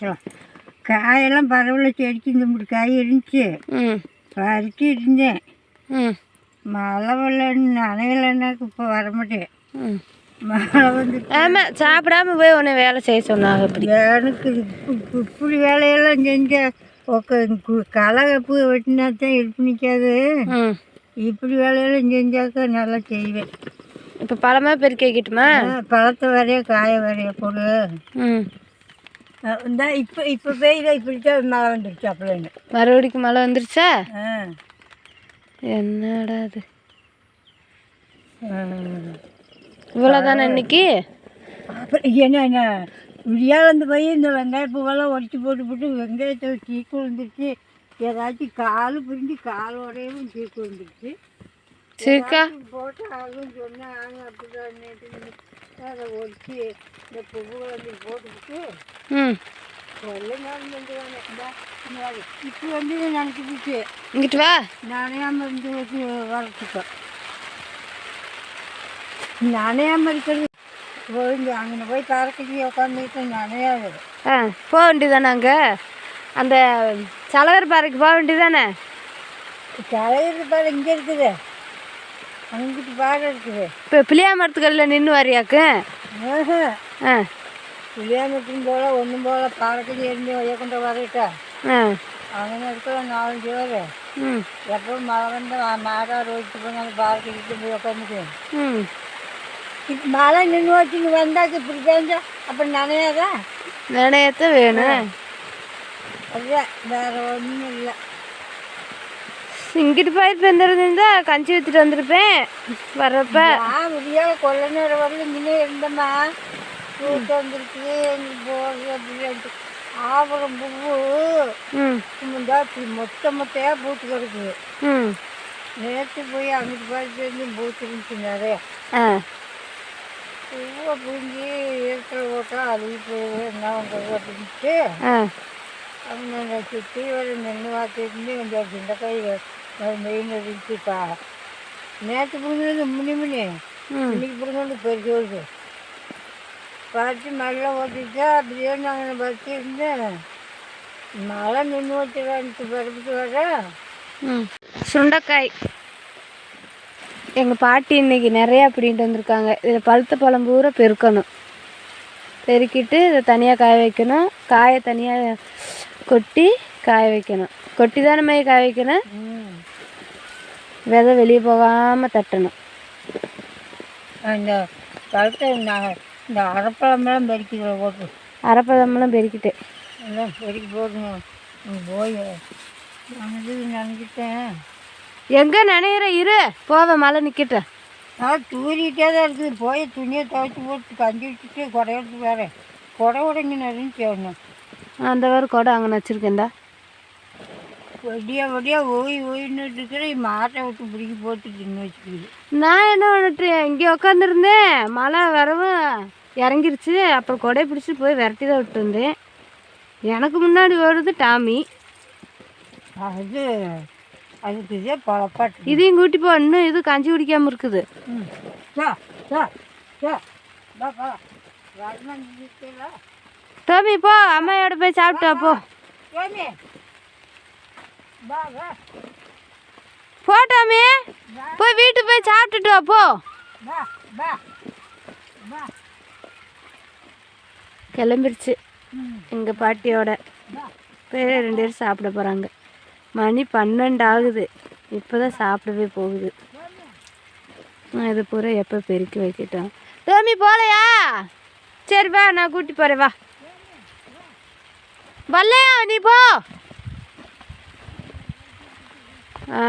பார்க்கலாம் காயெல்லாம் பரவாயில்ல செடிக்கு இந்த மூணு காய் இருந்துச்சு. ம். பறிச்சு இருந்தேன். மழை வரலன்னு நனையலைன்னாக்கு இப்போ வர மாட்டேன். மழை வந்து ஆமாம் சாப்பிடாம போய் உன்னை வேலை செய்ய சொன்னாங்க இப்படி. எனக்கு இப்ப- இப்ப- இப்படி வேலையெல்லாம் செஞ்ச கலகப்பு வெட்டினா தான் எடுப்பு நிற்காது இப்படி வேலையெல்லாம் செஞ்சாக்கா நல்லா செய்வேன். இப்போ பழமாக பெருக்கி வைக்கட்டுமா? ஆ, பழத்தை வரைய காய வரைய போடு. ம். இந்த இப்போ இப்போ பெய்யுதா இப்படித்தான் மழை வந்துருச்சு அப்படின்னு மறுபடிக்கும் மழை வந்துருச்சா ஆ என்னடா அது. இவ்வளோதானே இன்னைக்கு அப்புறம் என்ன விடியாலந்து போய் இந்த வெங்காய பூவெல்லாம் உடச்சி போட்டு போட்டு வெங்காயத்தை சீக்கு வந்துருச்சு ஏதாச்சும் கால் பிரிஞ்சு கால் உடையவும் சீக்கு வந்துருச்சு சரிக்கா போட்டு ஆகும் சொன்னாங்க அப்படிதான் நேற்று அதை ஒடிச்சு இந்த பூவை வந்து போட்டுக்கிட்டு ம் கொல்ல நாள் வந்து இப்போ வந்து இங்கிட்டு வா நனையாமல் இருந்து வச்சு வளர்த்துக்கோ நனையாமல் இருக்கிறது போய் அங்கே போய் பறக்கடி உட்காந்துக்கிட்டு நனையாது ஆ போக வேண்டியதானே அங்கே அந்த சலகர் பாறைக்கு போக வேண்டியதானே தலையிறது பாரு இங்கே இருக்குது அங்கிட்டு பாறை இருக்குது. இப்போ பிள்ளையா மரத்துக்கல்ல நின்று வரியாக்கு? ஆ. பிள்ளையா மரத்துக்கும் போல ஒன்றும் போல பாறைக்கு ஏறி ஒரே கொண்டு வரையிட்டா അങ്ങനെ എടുക്കുക നാലഞ്ച് പേര് എപ്പോഴും മകൻ്റെ മാട ഓടിച്ചപ്പോൾ ഞങ്ങൾ പാർക്കിട്ട് போய் ഒക്കെ നിൽക്കും மழை நின்று வச்சுங்க வந்தாச்சு இப்படி பேஞ்ச அப்புறம் நனையாதா? நனையத்த வேணும். அதுதான் வேற ஒன்றும் இல்லை. இங்கிட்டு போயிட்டு வந்துருந்தா கஞ்சி ஊற்றிட்டு வந்திருப்பேன். வர்றப்ப. முடியாத கொல்ல நேரம் வரல இங்கே இருந்தம்மா. பூத்து வந்துருக்கு எங்களுக்கு போகிறது அப்படின்ட்டு. ஆபரம் பூவு. இந்த மொட்டை மொட்டையாக பூத்து கிடக்குது ம். நேற்று போய் அங்கிட்டு பார்த்து இருந்து பூத்து இருந்துச்சு நிறைய. பூவை புரிஞ்சு இருக்கிற ஓட்டா அழுகி போய் என்ன பண்ணுறது அப்படின்ட்டு. அவங்க சுற்றி ஒரு நின்று பார்த்துருந்து கொஞ்சம் சிண்டக்காய் மெயின் இருந்துச்சுப்பா நேற்று பிடிங்கிறது முனி முனி இன்னைக்கு பிடிங்கிறது பெருசு வருது பார்த்து மழை ஓட்டிட்டா அப்படியே நாங்கள் பறிச்சு இருந்தேன். மழை நின்று வச்சுட்டு பரப்பிட்டு வர. சுண்டைக்காய். எங்கள் பாட்டி இன்னைக்கு நிறையா பிடிங்கிட்டு வந்திருக்காங்க. இதில் பழுத்த பழம் பூரா பெருக்கணும். பெருக்கிட்டு இதை தனியாக காய வைக்கணும். காயை தனியாக கொட்டி காய வைக்கணும். கொட்டி தானே காய வைக்கணும். விதை வெளியே போகாமல் தட்டணும். அந்த பழத்தை நான் இந்த அரைப்பழமெல்லாம் பறிக்கிறத போட்டு. அரைப்பழமெல்லாம் பெருக்கிட்டு. எல்லாம் பெருக்கி போடணும் போய் நான் இது நினைக்கிட்டேன் எங்கே நினைகிற இரு போவ மழை நிற்கட்டும் நான் தூரிக்கிட்டே தான் இருக்குது. போய் துணியை துவைச்சி போட்டு கஞ்சி வச்சுட்டு குறை எடுத்து வரேன். குறை உடஞ்சி இருந்துச்சு ஒன்று அந்த வாரம் கூட அங்கே வச்சுருக்கேன்டா. வடியா வடியா ஓய் ஓயின்னு இருக்கிற மாட்டை விட்டு பிடிக்கி போட்டு தின்னு வச்சுக்குது. நான் என்ன பண்ணிட்டு இங்கே உட்காந்துருந்தேன் மழை வரவும் இறங்கிருச்சு. அப்புறம் கொடை பிடிச்சி போய் விரட்டி தான் விட்டு வந்தேன். எனக்கு முன்னாடி வருது டாமி. அது அதுக்கு இதே பழப்பாட்டு இதையும் கூட்டி போ. இன்னும் இது கஞ்சி குடிக்காமல் இருக்குது. டோமி போ. அம்மையோட போய் சாப்பிட்டா போ. ஏமே வா வா. போ டாமி. போய் வீட்டுக்கு போய் சாப்பிட்டுட்டு வா போ. கிளம்பிருச்சு. எங்கள் பாட்டியோட. போய் ரெண்டு பேரும் சாப்பிட போகிறாங்க மணி பன்னெண்டு ஆகுது இப்போ தான் சாப்பிடவே போகுது. நான் இது பூரா எப்போ பெருக்கி வைக்கட்டும். டோமி போகலையா சரி வா நான் கூட்டி போகிறேன் வா. வரலையா நீ போ. ஆ